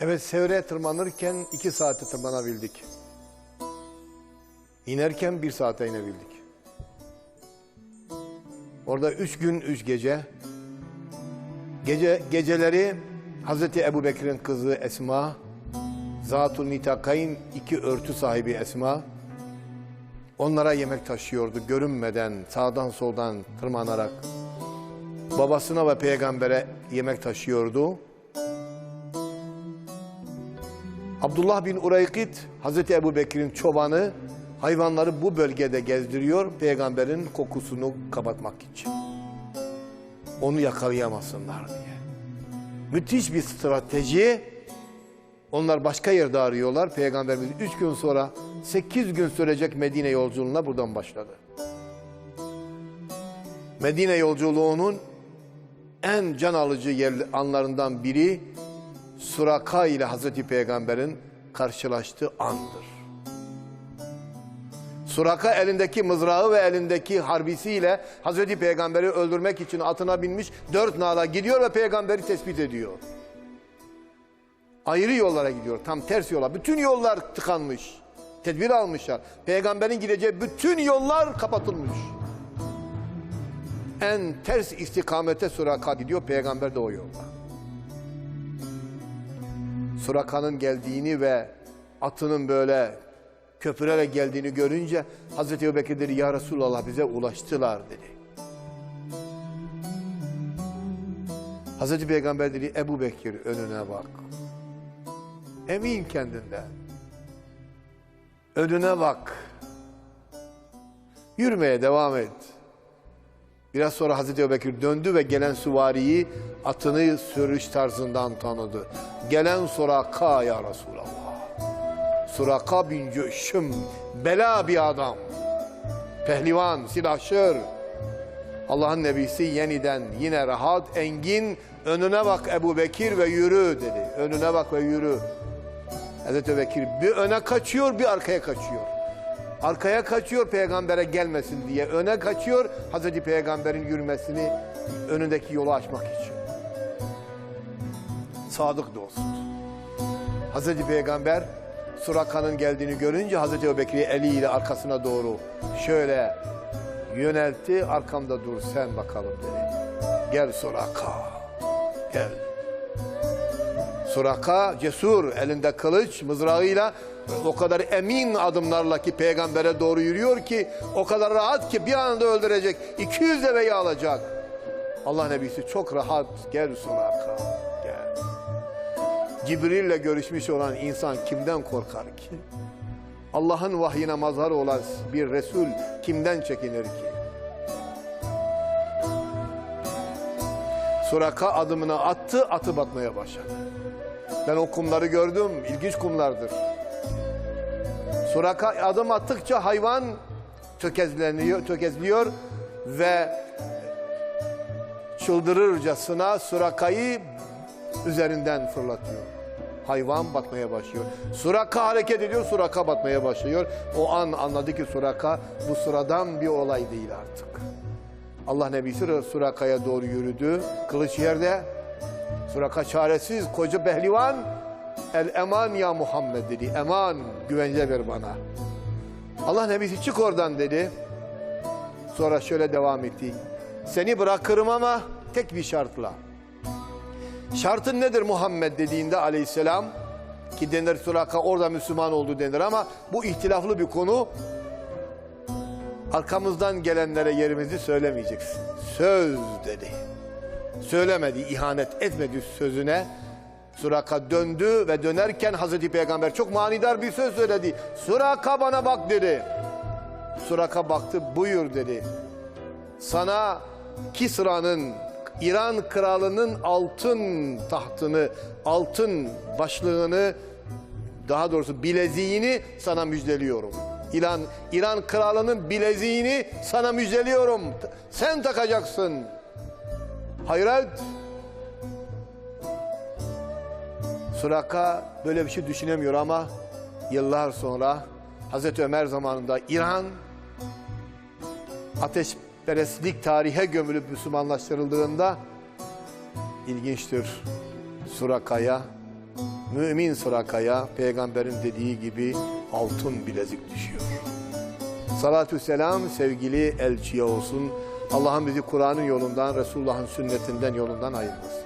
Evet Sevre'ye tırmanırken iki saate tırmanabildik. İnerken bir saate inebildik. Orada üç gün, üç gece. Gece geceleri Hazreti Ebu Bekir'in kızı Esma, Zatun Nitakayn iki örtü sahibi Esma, onlara yemek taşıyordu görünmeden, sağdan soldan tırmanarak. Babasına ve peygambere yemek taşıyordu. Abdullah bin Uraykit, Hazreti Ebu Bekir'in çobanı, hayvanları bu bölgede gezdiriyor, peygamberin kokusunu kapatmak için. Onu yakalayamasınlar diye. Müthiş bir strateji. Onlar başka yerde arıyorlar. Peygamberimiz üç gün sonra sekiz gün sürecek Medine yolculuğuna buradan başladı. Medine yolculuğunun en can alıcı yer, anlarından biri Suraka ile Hazreti Peygamber'in karşılaştığı andır. Suraka elindeki mızrağı ve elindeki harbisiyle Hazreti Peygamber'i öldürmek için atına binmiş dört nala gidiyor ve Peygamber'i tespit ediyor. Ayrı yollara gidiyor, tam ters yola. Bütün yollar tıkanmış. Tedbir almışlar. Peygamberin gideceği bütün yollar kapatılmış. En ters istikamete Suraka gidiyor, Peygamber de o yolda. Suraka'nın geldiğini ve atının böyle köpürerek geldiğini görünce Hazreti Ebubekir dedi ya Resulallah bize ulaştılar dedi. Hazreti Peygamber dedi Ebu Bekir önüne bak. Emin kendinden. Önüne bak. Yürümeye devam et. Biraz sonra Hazreti Ebubekir döndü ve gelen süvariyi atını sürüş tarzından tanıdı. Gelen Suraka ya Resulallah. Suraka bin Cüşüm, bela bir adam. Pehlivan, silahşör. Allah'ın nebisi yeniden yine rahat, engin, önüne bak Ebu Bekir ve yürü dedi. Önüne bak ve yürü. Hazreti Bekir bir öne kaçıyor, bir arkaya kaçıyor. Arkaya kaçıyor peygambere gelmesin diye. Öne kaçıyor Hazreti Peygamber'in yürümesini önündeki yolu açmak için. Sadık dost. Hazreti Peygamber Suraka'nın geldiğini görünce Hazreti Ebubekir'i eliyle arkasına doğru şöyle yöneltti. Arkamda dur sen bakalım dedi. Gel Suraka. Gel. Suraka cesur elinde kılıç mızrağıyla o kadar emin adımlarla ki peygambere doğru yürüyor ki o kadar rahat ki bir anda öldürecek 200 deveyi alacak. Allah nebisi çok rahat gel Suraka gel. Cibril'le görüşmüş olan insan kimden korkar ki? Allah'ın vahyine mazhar olan bir Resul kimden çekinir ki? Suraka adımını attı, atı batmaya başladı. Ben o kumları gördüm, ilginç kumlardır. Suraka adım attıkça hayvan tökezleniyor, tökezliyor ve çıldırırcasına Suraka'yı üzerinden fırlatıyor. Hayvan batmaya başlıyor. Suraka hareket ediyor, Suraka batmaya başlıyor. O an anladı ki Suraka bu sıradan bir olay değil artık. Allah Nebisi Suraka'ya doğru yürüdü. Kılıç yerde. Suraka çaresiz, koca behlivan. El eman ya Muhammed dedi. Eman, güvence ver bana. Allah Nebisi çık oradan dedi. Sonra şöyle devam etti. Seni bırakırım ama tek bir şartla. Şartın nedir Muhammed dediğinde aleyhisselam ki denir Suraka orada Müslüman oldu denir ama bu ihtilaflı bir konu. Arkamızdan gelenlere yerimizi söylemeyeceksin. Söz dedi. Söylemedi, ihanet etmedi sözüne. Suraka döndü ve dönerken Hazreti Peygamber çok manidar bir söz söyledi. Suraka bana bak dedi. Suraka baktı buyur dedi. Sana Kisra'nın İran kralının altın tahtını, altın başlığını, daha doğrusu bileziğini sana müjdeliyorum. İran, İran kralının bileziğini sana müjdeliyorum. Sen takacaksın. Hayret. Suraka böyle bir şey düşünemiyor ama yıllar sonra Hazreti Ömer zamanında İran ateşperestlik tarihe gömülüp Müslümanlaştırıldığında ilginçtir. Suraka'ya mümin Suraka'ya peygamberin dediği gibi altın bilezik düşüyor. Salatü selam sevgili elçiye olsun. Allah'ın bizi Kur'an'ın yolundan, Resulullah'ın sünnetinden yolundan ayırmasın.